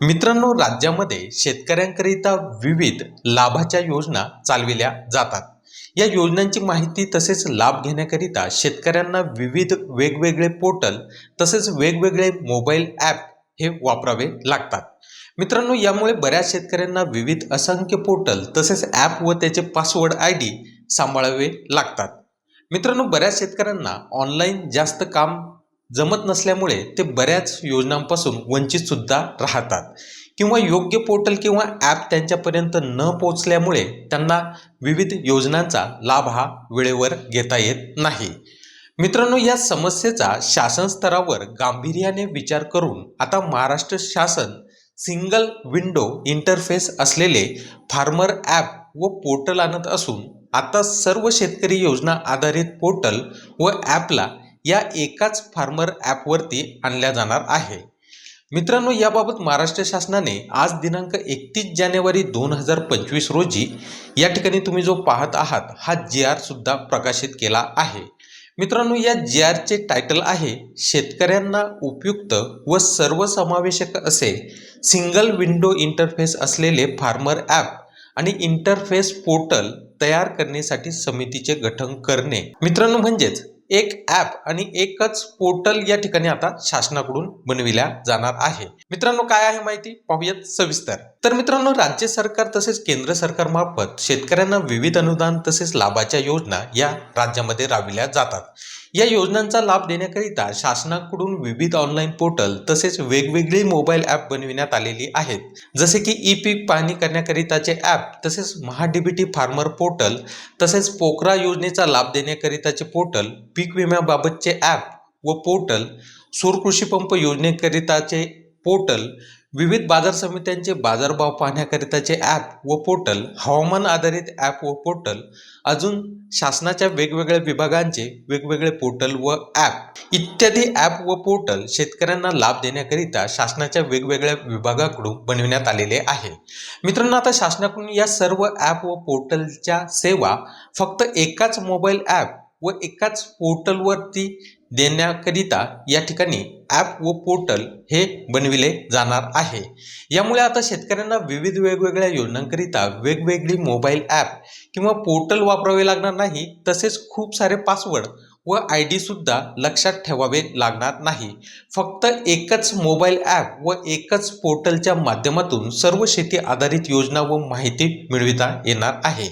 मित्रांनो राज्यामध्ये शेतकऱ्यांकरिता विविध लाभाच्या योजना चालविल्या जातात. या योजनांची माहिती तसेच लाभ घेण्याकरिता शेतकऱ्यांना विविध वेगवेगळे पोर्टल तसेच वेगवेगळे मोबाईल ॲप हे वापरावे लागतात. मित्रांनो यामुळे बऱ्याच शेतकऱ्यांना विविध असंख्य पोर्टल तसेच ॲप व त्याचे पासवर्ड आय डी सांभाळावे लागतात. मित्रांनो बऱ्याच शेतकऱ्यांना ऑनलाईन जास्त काम जमत नसल्यामुळे ते बऱ्याच योजनांपासून वंचितसुद्धा राहतात. किंवा योग्य पोर्टल किंवा ॲप त्यांच्यापर्यंत न पोचल्यामुळे त्यांना विविध योजनांचा लाभ हा वेळेवर घेता येत नाही. मित्रांनो या समस्येचा शासन स्तरावर गांभीर्याने विचार करून आता महाराष्ट्र शासन सिंगल विंडो इंटरफेस असलेले फार्मर ॲप व पोर्टल आणत असून आता सर्व शेतकरी योजना आधारित पोर्टल व ॲपला या एकाच फार्मर ॲपवरती आणल्या जाणार आहे. मित्रांनो याबाबत महाराष्ट्र शासनाने आज दिनांक एकतीस जानेवारी दोन हजार पंचवीस रोजी या ठिकाणी तुम्ही जो पाहत आहात हा जी आर सुद्धा प्रकाशित केला आहे. मित्रांनो या जी आरचे टायटल आहे शेतकऱ्यांना उपयुक्त व सर्वसमावेशक असे सिंगल विंडो इंटरफेस असलेले फार्मर ॲप आणि इंटरफेस पोर्टल तयार करण्यासाठी समितीचे गठन करणे. मित्रांनो म्हणजेच एक ॲप आणि एकच पोर्टल या ठिकाणी आता शासनाकडून बनविल्या जाणार आहे. मित्रांनो काय आहे माहिती? पाहूयात सविस्तर. तर मित्रांनो राज्य सरकार तसेच केंद्र सरकार मार्फत शेतकऱ्यांना विविध अनुदान तसेच लाभाच्या योजना या राज्यामध्ये राबविल्या जातात. या योजनांचा लाभ देण्याकरिता शासनाकडून विविध ऑनलाईन पोर्टल तसेच वेगवेगळी मोबाईल ॲप बनविण्यात आलेली आहेत. जसे की ई पीक पाहणी करण्याकरिताचे ॲप तसेच महाडीबीटी फार्मर पोर्टल तसेच पोकरा योजनेचा लाभ देण्याकरिताचे पोर्टल पीक विम्याबाबतचे ॲप व पोर्टल सूर कृषी पंप योजनेकरिताचे पोर्टल विविध बाजार समित्यांचे बाजारभाव पाहण्याकरिताचे ॲप व पोर्टल हवामान आधारित ॲप व पोर्टल अजून शासनाच्या वेगवेगळ्या विभागांचे वेगवेगळे पोर्टल व ॲप इत्यादी ॲप व पोर्टल शेतकऱ्यांना लाभ देण्याकरिता शासनाच्या वेगवेगळ्या विभागाकडून बनविण्यात आलेले आहे. मित्रांनो आता शासनाकडून या सर्व ॲप व पोर्टलच्या सेवा फक्त एकाच मोबाईल ॲप व एकाच पोर्टलवरती देण्याकरिता या ठिकाणी ॲप व पोर्टल हे बनविले जाणार आहे. यामुळे आता शेतकऱ्यांना विविध वेगवेगळ्या योजनांकरिता वेगवेगळी मोबाईल ॲप किंवा पोर्टल वापरावे लागणार नाही तसेच खूप सारे पासवर्ड व आय डीसुद्धा लक्षात ठेवावे लागणार नाही. फक्त एकच मोबाईल ॲप व एकच पोर्टलच्या माध्यमातून सर्व शेती आधारित योजना व माहिती मिळविता येणार आहे.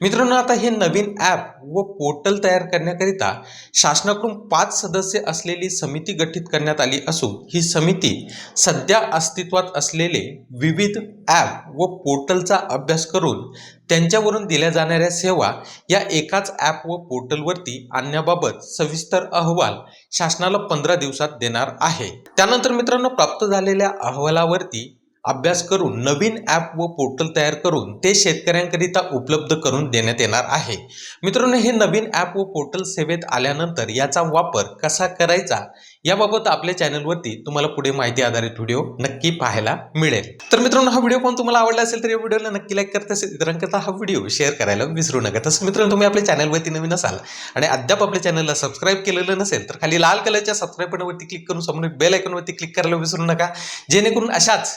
मित्रांनो आता हे नवीन ॲप व पोर्टल तयार करण्याकरिता शासनाकडून पाच सदस्य असलेली समिती गठीत करण्यात आली असून ही समिती सध्या अस्तित्वात असलेले विविध ॲप व पोर्टलचा अभ्यास करून त्यांच्यावरून दिल्या जाणाऱ्या सेवा या एकाच ॲप व पोर्टलवरती आणण्याबाबत सविस्तर अहवाल शासनाला पंधरा दिवसात देणार आहे. त्यानंतर मित्रांनो प्राप्त झालेल्या अहवालावरती अभ्यास करून नवीन ॲप व पोर्टल तयार करून ते शेतकऱ्यांकरिता उपलब्ध करून देण्यात येणार आहे. मित्रांनो हे नवीन ॲप व पोर्टल सेवेत आल्यानंतर याचा वापर कसा करायचा याबाबत आपल्या चॅनलवरती तुम्हाला पुढे माहिती आधारित व्हिडिओ नक्की पाहायला मिळेल. तर मित्रांनो हा व्हिडिओ पण तुम्हाला आवडला असेल तर या व्हिडिओला नक्की लाईक करत असेल. इतरांकरता हा व्हिडिओ शेअर करायला विसरू नका. तसं मित्रांनो तुम्ही आपल्या चॅनलवरती नवीन असाल आणि अद्याप आपल्या चॅनलला सबस्क्राईब केलेलं नसेल तर खाली लाल कलरच्या सबस्क्राईब बटनवरती क्लिक करून समोर बेल आयकॉनवरती क्लिक करायला विसरू नका. जेणेकरून अशाच